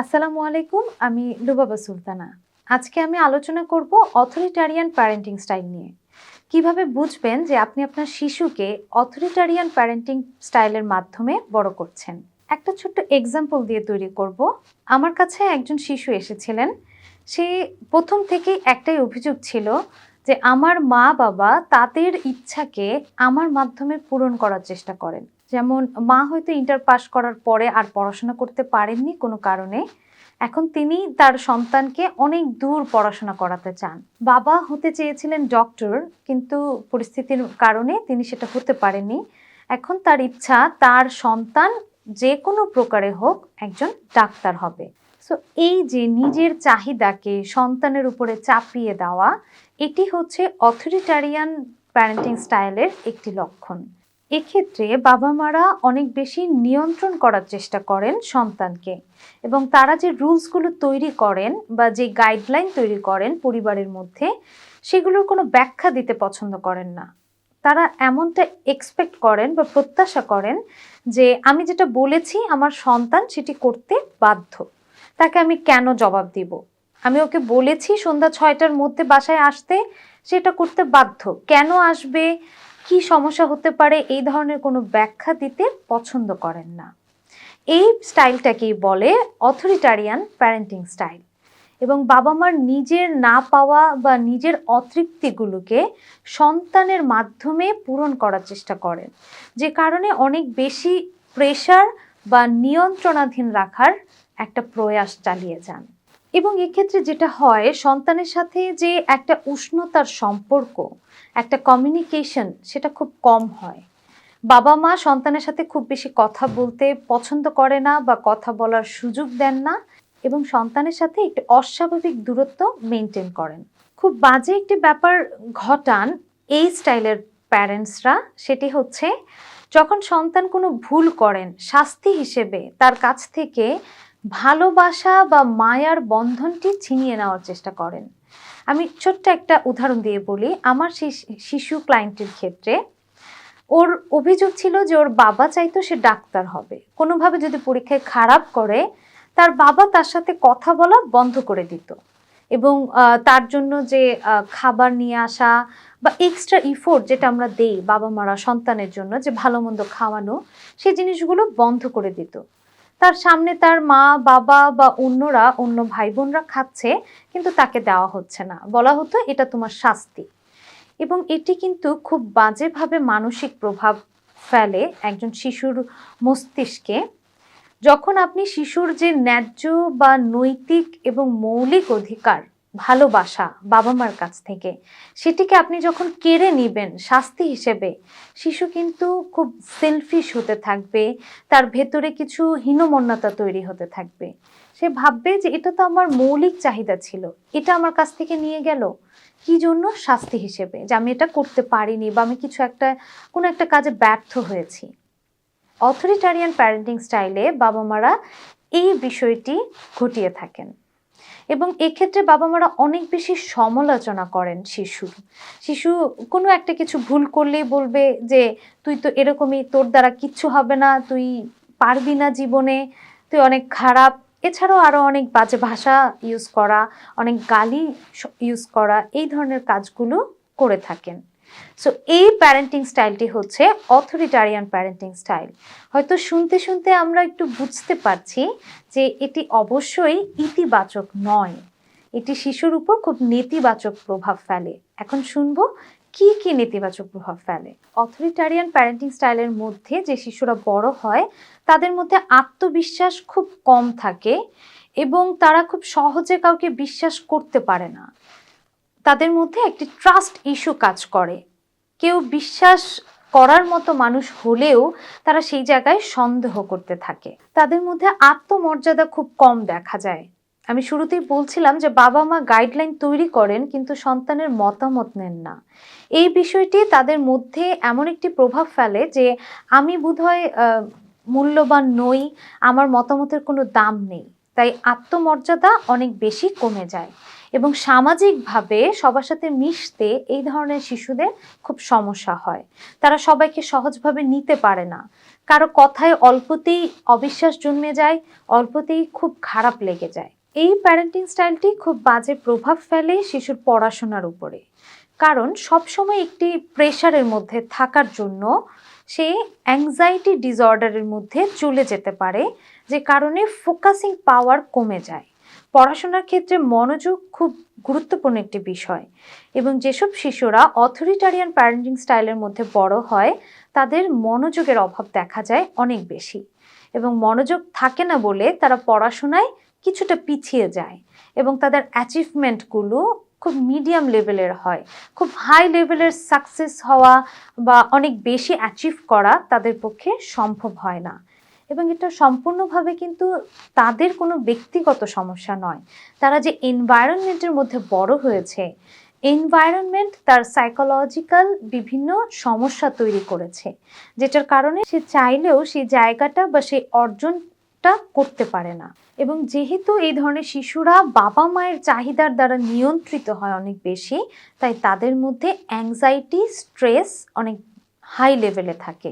আসসালামু আলাইকুম, আমি লুবাবা সুলতানা। আজকে আমি আলোচনা করব অথরিটারিয়ান প্যারেন্টিং স্টাইল নিয়ে। কীভাবে বুঝবেন যে আপনি আপনার শিশুকে অথরিটারিয়ান প্যারেন্টিং স্টাইলের মাধ্যমে বড় করছেন? একটা ছোট্ট এক্সাম্পল দিয়ে তৈরি করব। আমার কাছে একজন শিশু এসেছিলেন। সে প্রথম থেকেই একটাই অভিযোগ ছিল যে আমার মা বাবা তাদের ইচ্ছাকে আমার মাধ্যমে পূরণ করার চেষ্টা করেন। যেমন মা হয়তো ইন্টার পাস করার পরে আর পড়াশোনা করতে পারেননি কোনো কারণে, এখন তিনি তার সন্তানকে অনেক দূর পড়াশোনা করাতে চান। বাবা হতে চেয়েছিলেন ডক্টর কিন্তু পরিস্থিতির কারণে তিনি সেটা হতে পারেননি। এখন তার ইচ্ছা, তার সন্তান যে কোনো প্রকারে হোক একজন ডাক্তার হবে। সো এই যে নিজের চাহিদাকে সন্তানের উপরে চাপিয়ে দেওয়া, এটি হচ্ছে অথরিটারিয়ান প্যারেন্টিং স্টাইলের একটি লক্ষণ। এক্ষেত্রে বাবা মারা অনেক বেশি নিয়ন্ত্রণ করার চেষ্টা করেন সন্তানকে এবং তারা যে রুলসগুলো তৈরি করেন বা যে গাইডলাইন তৈরি করেন পরিবারের মধ্যে, সেগুলোর কোনো ব্যাখ্যা দিতে পছন্দ করেন না। তারা এমনটা এক্সপেক্ট করেন বা প্রত্যাশা করেন যে আমি যেটা বলেছি আমার সন্তান সেটি করতে বাধ্য। তাকে আমি কেন জবাব দিব? আমি ওকে বলেছি সন্ধ্যা ছয়টার মধ্যে বাসায় আসতে সেটা করতে বাধ্য। কেন আসবে? কি সমস্যা হতে পারে এই ধরনের কোনো ব্যাখ্যা দিতে পছন্দ করেন না। এই স্টাইলটাকেই বলে অথরিটারিয়ান প্যারেন্টিং স্টাইল। এবং বাবা মার নিজের না পাওয়া বা নিজের অতৃপ্তিগুলোকে সন্তানের মাধ্যমে পূরণ করার চেষ্টা করেন, যে কারণে অনেক বেশি প্রেশার বা নিয়ন্ত্রণাধীন রাখার একটা প্রয়াস চালিয়ে যান। এবং এক্ষেত্রে যেটা হয়, সন্তানের সাথে যে একটা উষ্ণতার সম্পর্ক, একটা কমিউনিকেশন সেটা খুব কম হয়। বাবা মা সন্তানের সাথে খুব বেশি কথা বলতে পছন্দ করে না বা কথা বলার সুযোগ দেন না এবং সন্তানের সাথে একটি অস্বাভাবিক দূরত্ব মেনটেন করেন। খুব বাজে একটি ব্যাপার ঘটান এই স্টাইলের প্যারেন্টসরা, সেটি হচ্ছে যখন সন্তান কোনো ভুল করেন, শাস্তি হিসেবে তার কাছ থেকে ভালোবাসা বা মায়ার বন্ধনটি ছিনিয়ে নেওয়ার চেষ্টা করেন। আমি ছোট্ট একটা উদাহরণ দিয়ে বলি, আমার শিশ- ক্লায়েন্টের ক্ষেত্রে ওর অভিযোগ ছিল যে ওর বাবা চাইতো সে ডাক্তার হবে। কোনোভাবে যদি পরীক্ষায় খারাপ করে, তার বাবা তার সাথে কথা বলা বন্ধ করে দিত এবং তার জন্য যে খাবার নিয়ে আসা বা এক্সট্রা ইফোর্ট যেটা আমরা দেই বাবা মারা সন্তানের জন্য যে ভালো মন্দ খাওয়ানো সেই জিনিসগুলো বন্ধ করে দিত। তার সামনে তার মা, বাবা বা অন্যরা, অন্য ভাই বোনরা খাচ্ছে, কিন্তু তাকে দেওয়া হচ্ছে না। বলা হতো, এটা তোমার শাস্তি। এবং এটি কিন্তু খুব বাজেভাবে মানসিক প্রভাব ফেলে একজন শিশুর মস্তিষ্কে। যখন আপনি শিশুর যে ন্যায্য বা নৈতিক এবং মৌলিক অধিকার ভালোবাসা বাবা মার কাছ থেকে। সেটিকে আপনি যখন কেড়ে নেবেন শাস্তি হিসেবে, শিশু কিন্তু খুব সেলফিশ হতে থাকবে, তার ভেতরে কিছু হীনমন্যতা তৈরি হতে থাকবে। সে ভাববে যে এটা তো আমার মৌলিক চাহিদা ছিল, এটা আমার কাছ থেকে নিয়ে গেল। কি জন্য? শাস্তি হিসেবে, যে আমি এটা করতে পারিনি বা আমি কিছু একটা, কোনো একটা কাজে ব্যর্থ হয়েছি। অথরিটারিয়ান প্যারেন্টিং স্টাইলে বাবা মারা এই বিষয়টি ঘটিয়ে থাকেন। এবং এক্ষেত্রে বাবা মারা অনেক বেশি সমালোচনা করেন শিশুর। শিশু কোনো একটা কিছু ভুল করলেই বলবে যে, তুই তো এরকমই, তোর দ্বারা কিচ্ছু হবে না, তুই পারবি না জীবনে, তুই অনেক খারাপ। এছাড়াও আরও অনেক বাজে ভাষা ইউজ করা, অনেক গালি ইউজ করা, এই ধরনের কাজগুলো করে থাকেন। সো এই প্যারেন্টিং স্টাইলটি হচ্ছে অথরিটারিয়ান প্যারেন্টিং স্টাইল হয়তো শুনতে শুনতে আমরা একটু বুঝতে পারছি যে এটি অবশ্যই ইতিবাচক নয়। এটি শিশুর উপর খুব নেতিবাচক প্রভাব ফেলে। এখন শুনব কি কি নেতিবাচক প্রভাব ফেলে। অথরিটারিয়ান প্যারেন্টিং স্টাইলের মধ্যে যে শিশুরা বড় হয়, তাদের মধ্যে আত্মবিশ্বাস খুব কম থাকে এবং তারা খুব সহজে কাউকে বিশ্বাস করতে পারে না। তাদের মধ্যে একটি ট্রাস্ট ইস্যু কাজ করে। কেউ বিশ্বাস করার মতো মানুষ হলেও তারা সেই জায়গায় সন্দেহ করতে থাকে। তাদের মধ্যে আত্মমর্যাদা খুব কম দেখা যায়। আমি শুরুতেই বলছিলাম যে বাবা মা গাইডলাইন তৈরি করেন কিন্তু সন্তানের মতামত নেন না। এই বিষয়টি তাদের মধ্যে এমন একটি প্রভাব ফেলে যে আমি বোধহয় মূল্যবান নই, আমার মতামতের কোনো দাম নেই। তাই আত্মমর্যাদা অনেক বেশি কমে যায় এবং সামাজিকভাবে সবার সাথে মিশতে এই ধরনের শিশুদের খুব সমস্যা হয়। তারা সবাইকে সহজভাবে নিতে পারে না। কারও কথায় অল্পতেই অবিশ্বাস জন্মে যায়, অল্পতেই খুব খারাপ লেগে যায়। এই প্যারেন্টিং স্টাইলটি খুব বাজে প্রভাব ফেলে শিশুর পড়াশোনার উপরে। কারণ সবসময় একটি প্রেশারের মধ্যে থাকার জন্য সে অ্যাংজাইটি ডিসঅর্ডারের মধ্যে চলে যেতে পারে, যে কারণে ফোকাসিং পাওয়ার কমে যায়। পড়াশোনার ক্ষেত্রে মনোযোগ খুব গুরুত্বপূর্ণ একটি বিষয়। এবং যেসব শিশুরা অথরিটারিয়ান প্যারেন্টিং স্টাইলের মধ্যে বড় হয়, তাদের মনোযোগের অভাব দেখা যায় অনেক বেশি। এবং মনোযোগ থাকে না বলে তারা পড়াশোনায় কিছুটা পিছিয়ে যায়। এবং তাদের অ্যাচিভমেন্টগুলো খুব মিডিয়াম লেভেলের হয়। খুব হাই লেভেলের সাকসেস হওয়া বা অনেক বেশি অ্যাচিভ করা তাদের পক্ষে সম্ভব হয় না। এবং এটা সম্পূর্ণভাবে কিন্তু তাদের কোনো ব্যক্তিগত সমস্যা নয়। তারা যে এনভায়রনমেন্টের মধ্যে বড় হয়েছে এনভায়রনমেন্ট তার সাইকোলজিক্যাল বিভিন্ন সমস্যা তৈরি করেছে, যেটার কারণে সে চাইলেও সেই জায়গাটা বা সেই অর্জনটা করতে পারে না। এবং যেহেতু এই ধরনের শিশুরা বাবা মায়ের চাহিদার দ্বারা নিয়ন্ত্রিত হয় অনেক বেশি, তাই তাদের মধ্যে অ্যাংজাইটি স্ট্রেস অনেক হাই লেভেলে থাকে।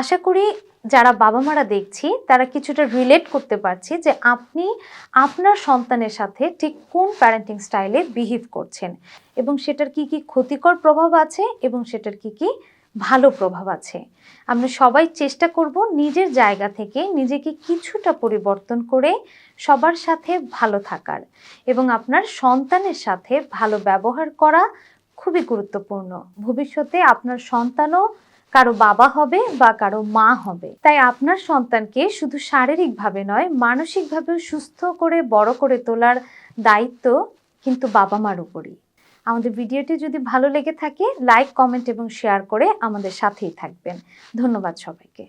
আশা করি যারা বাবা মারা দেখছি, তারা কিছুটা রিলেট করতে পারছি যে আপনি আপনার সন্তানের সাথে ঠিক কোন প্যারেন্টিং স্টাইলে বিহেভ করছেন। এবং সেটার কি কি ক্ষতিকর প্রভাব আছে এবং সেটার কি কি ভালো প্রভাব আছে। আমরা সবাই চেষ্টা করব নিজের জায়গা থেকে নিজেকে কিছুটা পরিবর্তন করে সবার সাথে ভালো থাকার এবং আপনার সন্তানের সাথে ভালো ব্যবহার করা খুবই গুরুত্বপূর্ণ। ভবিষ্যতে আপনার সন্তানও কারও বাবা হবে বা কারও মা হবে। তাই আপনার সন্তানকে শুধু শারীরিকভাবে নয়, মানসিকভাবেও সুস্থ করে, বড় করে তোলার দায়িত্ব কিন্তু বাবা মার উপরই। আমাদের ভিডিওটি যদি ভালো লেগে থাকে লাইক কমেন্ট এবং শেয়ার করে আমাদের সাথেই থাকবেন। ধন্যবাদ সবাইকে।